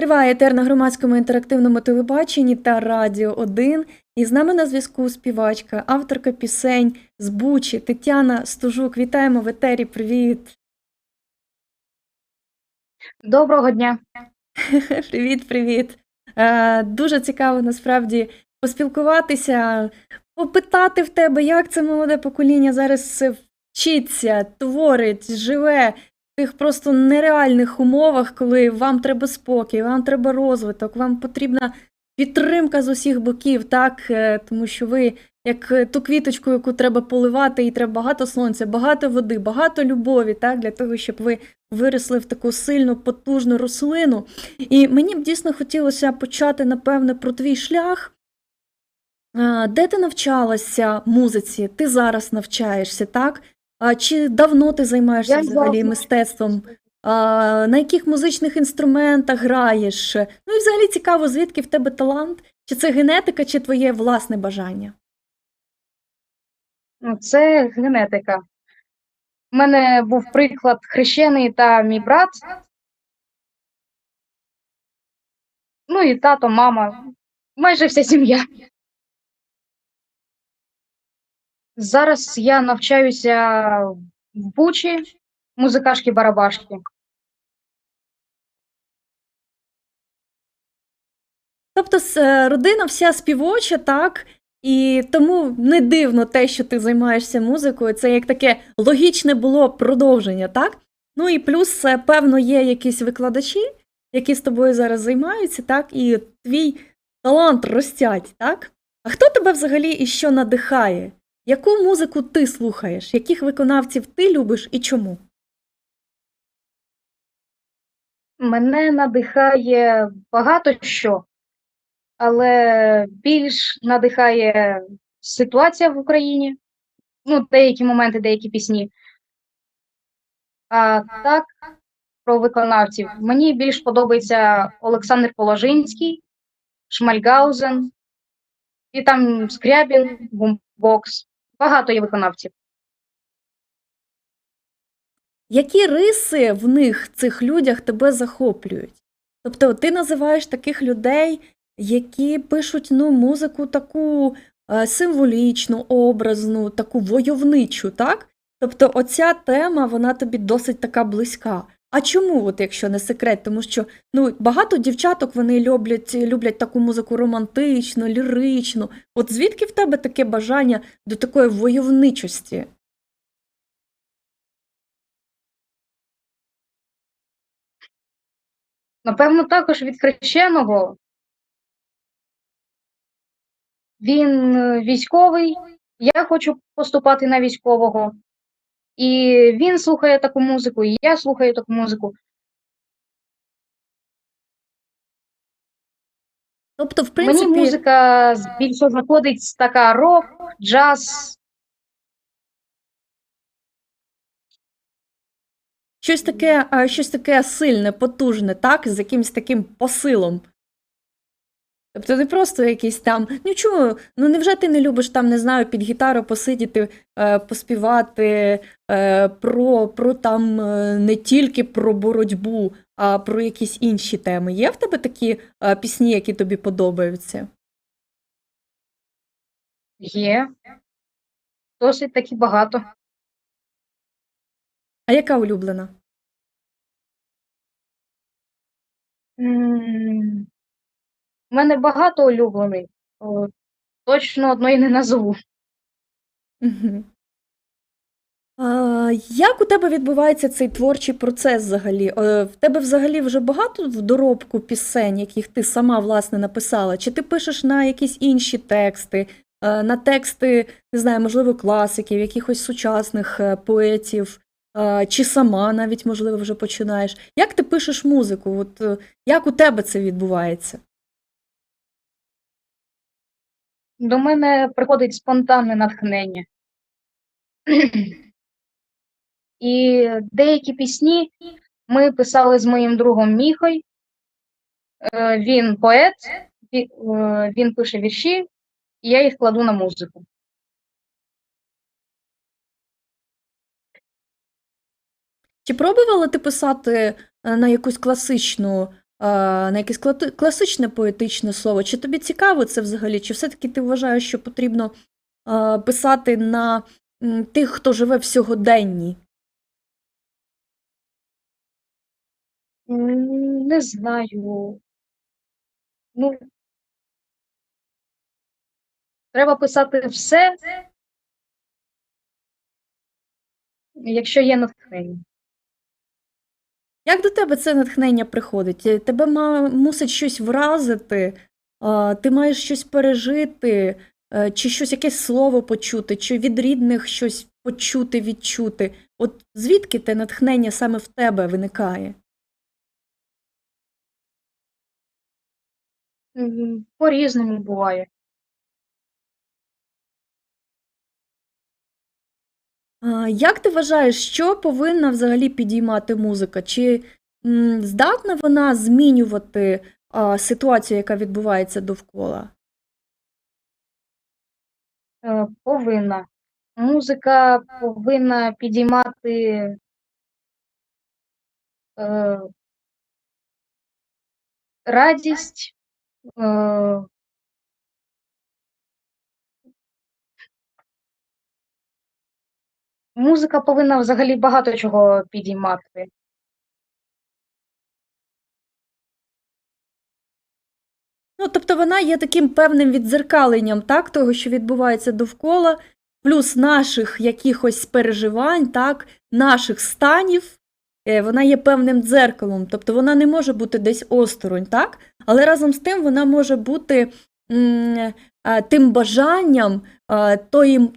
Триває етер на громадському інтерактивному телебаченні та Радіо 1. І з нами на зв'язку співачка, авторка пісень з Бучі Тетяна Стужук. Вітаємо в етері. Привіт! Доброго дня. Привіт, привіт. Е, Дуже цікаво насправді поспілкуватися, попитати в тебе, як це молоде покоління зараз вчиться, творить, живе тих просто нереальних умовах, коли вам треба спокій, вам треба розвиток, вам потрібна підтримка з усіх боків, так? Е, Тому що ви як е, ту квіточку, яку треба поливати, і треба багато сонця, багато води, багато любові, так, для того, щоб ви виросли в таку сильну, потужну рослину. І мені б дійсно хотілося почати, напевне, про твій шлях. Де ти навчалася музиці? Ти зараз навчаєшся, так? А Чи давно ти займаєшся Я взагалі зараз- мистецтвом? А, На яких музичних інструментах граєш? Ну і взагалі цікаво, звідки в тебе талант? Чи це генетика, чи твоє власне бажання? Ну, Це генетика. У мене був приклад хрещений та мій брат. Ну і тато, мама, майже вся сім'я. Зараз я навчаюся в Бучі, музикашки-барабашки. Тобто с- е, родина вся співоча, так? І тому не дивно те, що ти займаєшся музикою. Це як таке логічне було продовження, так? Ну і плюс, е, певно, є якісь викладачі, які з тобою зараз займаються, так? І твій талант ростять, так? А хто тебе взагалі і що надихає? Яку музику ти слухаєш? Яких виконавців ти любиш і чому? Мене надихає багато що, але більш надихає ситуація в Україні, ну, деякі моменти, деякі пісні. А так, про виконавців. Мені більш подобається Олександр Положинський, Шмальгаузен, і там Скрябін, Бумбокс. Багато є виконавців. Які риси в них, цих людях, тебе захоплюють? Тобто ти називаєш таких людей, які пишуть ну, музику таку е, символічну, образну, таку войовничу, так? Тобто оця тема, вона тобі досить така близька. А чому, от, якщо не секрет? Тому що ну, багато дівчаток вони люблять, люблять таку музику романтичну, ліричну. От звідки в тебе таке бажання до такої войовничості? Напевно, також від хрещеного. Він е, військовий, я хочу поступати на військового. І він слухає таку музику, і я слухаю таку музику. Тобто, в принципі, Мені музика більше заходить така рок, джаз. Щось таке, щось таке сильне, потужне, так, з якимось таким посилом. Тобто не просто якийсь там. Ну чому? Ну невже ти не любиш там, не знаю, під гітару посидіти, е, поспівати е, про, про там е, не тільки про боротьбу, а про якісь інші теми? Є в тебе такі е, пісні, які тобі подобаються? Є. Досить таки багато. А яка улюблена? М, У мене багато улюблених. Точно одної не назову. А, як у тебе відбувається цей творчий процес взагалі? В тебе взагалі вже багато в доробку пісень, яких ти сама власне написала? Чи ти пишеш на якісь інші тексти, е, на тексти, не знаю, можливо, класиків, якихось сучасних е, поетів, е, чи сама навіть, можливо, вже починаєш? Як ти пишеш музику? От як у тебе це відбувається? До мене приходить спонтанне натхнення. І деякі пісні ми писали з моїм другом Міхой. Е, Він поет, е, він пише вірші, і я їх кладу на музику. Чи пробувала ти писати е, на якусь класичну на якесь класичне поетичне слово? Чи тобі цікаво це взагалі? Чи все-таки ти вважаєш, що потрібно е, писати на тих, хто живе в сьогоденні? Не знаю. Ну, треба писати все, якщо є натхнення. Як до тебе це натхнення приходить? Е, Тебе мусить щось вразити, ти маєш щось пережити, е, чи щось якесь слово почути, чи від рідних щось почути, відчути. От звідки те натхнення саме в тебе виникає? По-різному буває. Як ти вважаєш, що повинна взагалі підіймати музика? Чи здатна вона змінювати ситуацію, яка відбувається довкола? Е, Повинна. Музика повинна підіймати е, радість, е, музика повинна взагалі багато чого підіймати. Ну, тобто вона є таким певним віддзеркаленням, так, того, що відбувається довкола, плюс наших якихось переживань, так, наших станів. Е, Вона є певним дзеркалом, тобто вона не може бути десь осторонь, так? Але разом з тим вона може бути тим бажанням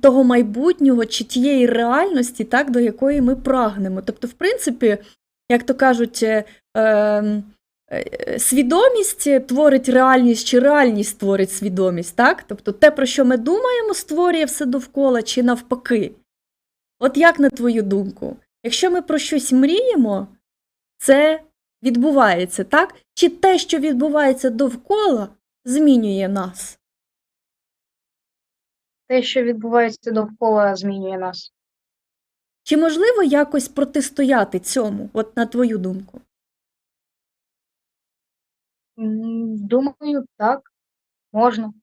того майбутнього чи тієї реальності, так, до якої ми прагнемо. Тобто, в принципі, як то кажуть, е, ем, е, свідомість творить реальність, чи реальність творить свідомість, так? Тобто те, про що ми думаємо, створює все довкола, чи навпаки. От як на твою думку, якщо ми про щось мріємо, це відбувається, так? Чи те, що відбувається довкола, змінює нас? Те, що відбувається довкола, змінює нас. Чи можливо якось протистояти цьому, от на твою думку? М, Думаю, так, можна.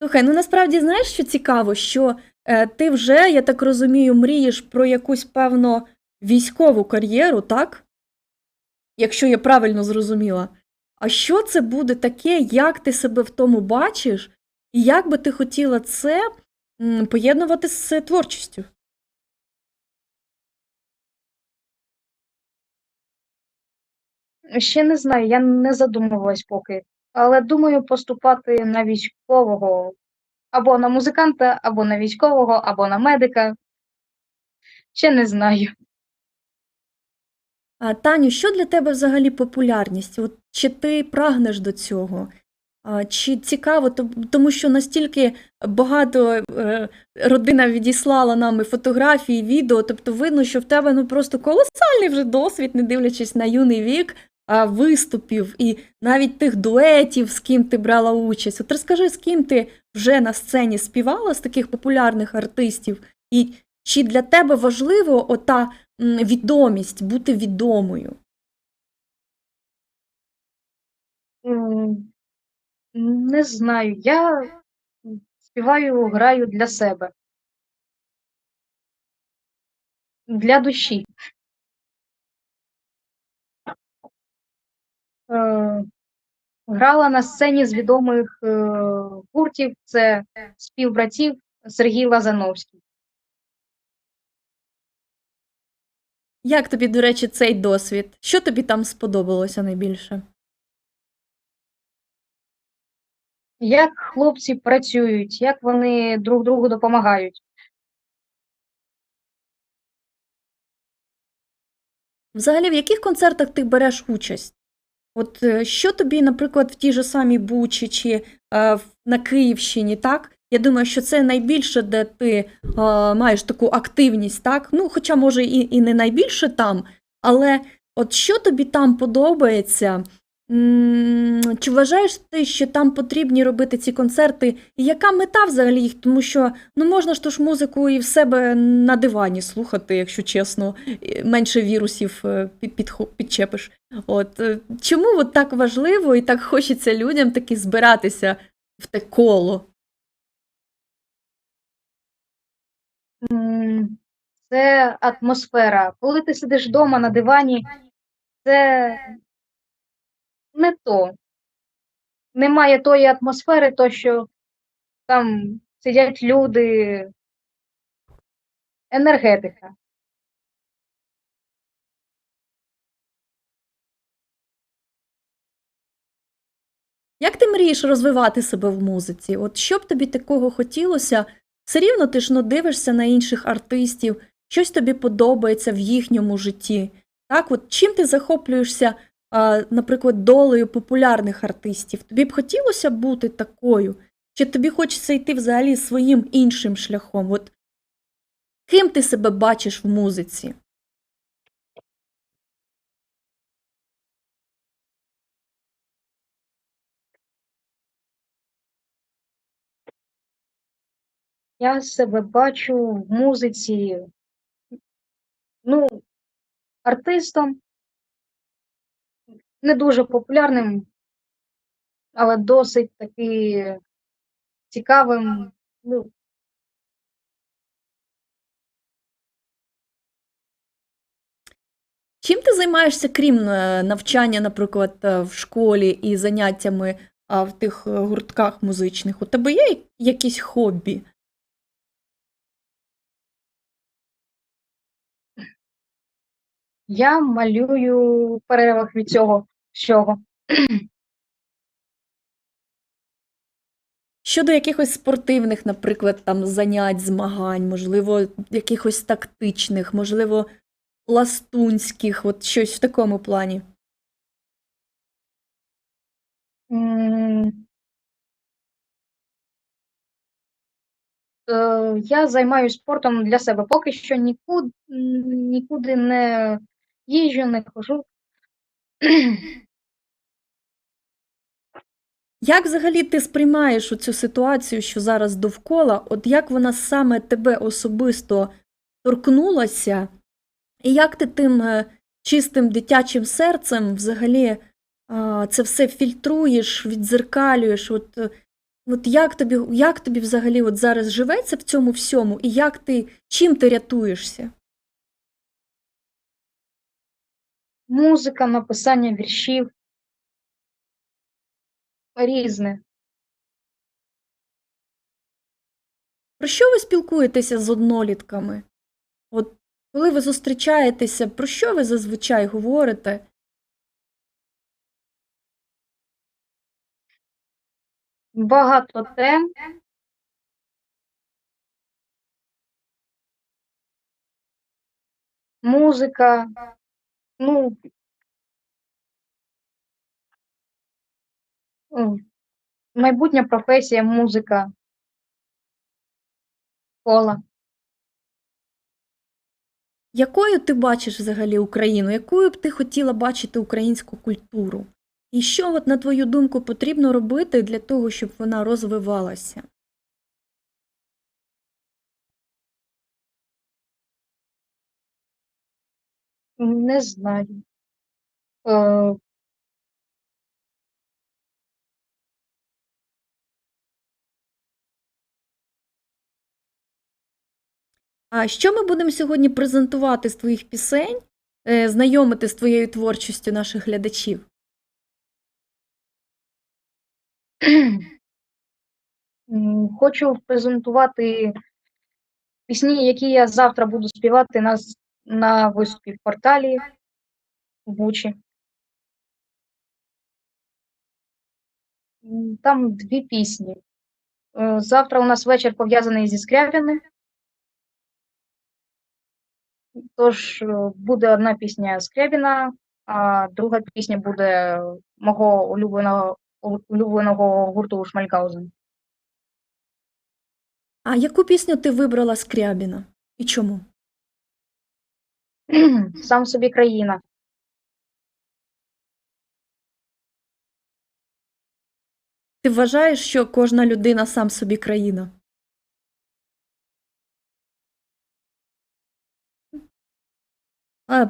Слухай, ну насправді знаєш, що цікаво, що е, ти вже, я так розумію, мрієш про якусь певно військову кар'єру, так? Якщо я правильно зрозуміла. А що це буде таке, як ти себе в тому бачиш, і як би ти хотіла це поєднувати з творчістю? Ще не знаю, я не задумувалась поки, але думаю поступати на військового або на музиканта, або на військового, або на медика. Ще не знаю. Таню, що для тебе взагалі популярність? От, чи ти прагнеш до цього? Чи цікаво, тому що настільки багато е, родина відіслала нам фотографії, відео, тобто видно, що в тебе ну просто колосальний вже досвід, не дивлячись на юний вік, виступів і навіть тих дуетів, з ким ти брала участь. От розкажи, з ким ти вже на сцені співала з таких популярних артистів, і чи для тебе важливо ота відомість, бути відомою? Не знаю. Я співаю, граю для себе. Для душі. Е, Грала на сцені з відомих е, гуртів. Це співбратів Сергій Лазановський. Як тобі, до речі, цей досвід? Що тобі там сподобалося найбільше? Як хлопці працюють, як вони друг другу допомагають. Взагалі, в яких концертах ти береш участь? От е, що тобі, наприклад, в тій же самій Бучі чи е, в- на Київщині, так? Я думаю, що це найбільше, де ти е, маєш таку активність, так? Ну, хоча, може, і, і не найбільше там, але от що тобі там подобається? Чи вважаєш ти, що там потрібні робити ці концерти? І яка мета взагалі їх? Тому що ну можна ж ту ж музику і в себе на дивані слухати, якщо чесно, менше вірусів е, підчепиш. От е, чому от так важливо і так хочеться людям таки збиратися в те коло? Це атмосфера. Коли ти сидиш вдома на дивані, це не то. Немає тої атмосфери, то що там сидять люди, енергетика. Як ти мрієш розвивати себе в музиці? От що б тобі такого хотілося? Все рівно ти ж ну, дивишся на інших артистів, щось тобі подобається в їхньому житті. Так, от чим ти захоплюєшся, наприклад, долею популярних артистів? Тобі б хотілося бути такою? Чи тобі хочеться йти взагалі своїм іншим шляхом? От ким ти себе бачиш в музиці? Я себе бачу в музиці, ну, артистом, не дуже популярним, але досить таки цікавим. Ну, Чим ти займаєшся, крім е, навчання, наприклад, е, в школі і заняттями в тих е, гуртках музичних? У тебе є якісь хобі? Я малюю в перервах від цього всього. Щодо якихось спортивних, наприклад, там занять, змагань, можливо, якихось тактичних, можливо, ластунських, от щось в такому плані. Е, Я займаюся спортом для себе. Поки що нікуди, нікуди не їжджу, не хожу. Як взагалі ти сприймаєш цю ситуацію, що зараз довкола? От як вона саме тебе особисто торкнулася, і як ти тим е, чистим дитячим серцем взагалі це все фільтруєш, відзеркалюєш? От, е, от як тобі, як тобі взагалі от зараз живеться в цьому всьому, і як ти, чим ти рятуєшся? Музика, написання віршів різне. Про що ви спілкуєтеся з однолітками? От коли ви зустрічаєтеся, про що ви зазвичай говорите? Багато тем. Музика. Ну, майбутня професія, музика, школа. Якою ти бачиш взагалі Україну? Якою б ти хотіла бачити українську культуру? І що, от, на твою думку, потрібно робити для того, щоб вона розвивалася? Не знаю. Е, А що ми будемо сьогодні презентувати з твоїх пісень, е, знайомити з твоєю творчістю наших глядачів? м, Хочу презентувати пісні, які я завтра буду співати на, з- на виступі в порталі в Бучі. Там дві пісні. Е, Завтра у нас вечір пов'язаний зі Скрябіним. Тож е, буде одна пісня Скрябіна, а друга пісня буде мого улюбленого, улюбленого гурту Шмальгаузен. А яку пісню ти вибрала Скрябіна? І чому? Сам собі країна. Ти вважаєш, що кожна людина сам собі країна?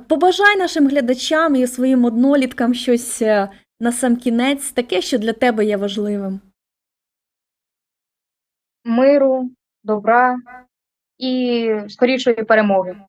Побажай нашим глядачам і своїм одноліткам щось е, на сам кінець, таке, що для тебе є важливим. Миру, добра і скорішої перемоги.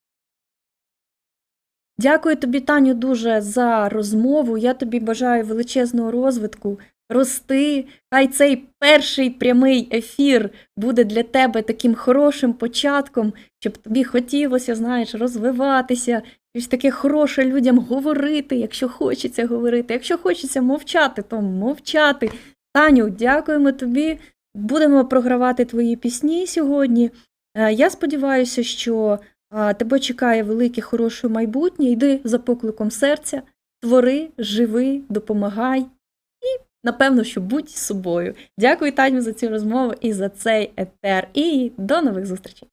Дякую тобі, Таню, дуже за розмову. Я тобі бажаю величезного розвитку, рости. Хай цей перший прямий ефір буде для тебе таким хорошим початком, щоб тобі хотілося, знаєш, розвиватися, щось таке хороше людям говорити, якщо хочеться говорити. Якщо хочеться мовчати, то мовчати. Таню, дякуємо тобі. Будемо програвати твої пісні сьогодні. Е, Я сподіваюся, що тебе чекає велике хороше майбутнє. Йди за покликом серця, твори, живи, допомагай і, напевно, що будь собою. Дякую, Таню, за цю розмову і за цей етер. І до нових зустрічей.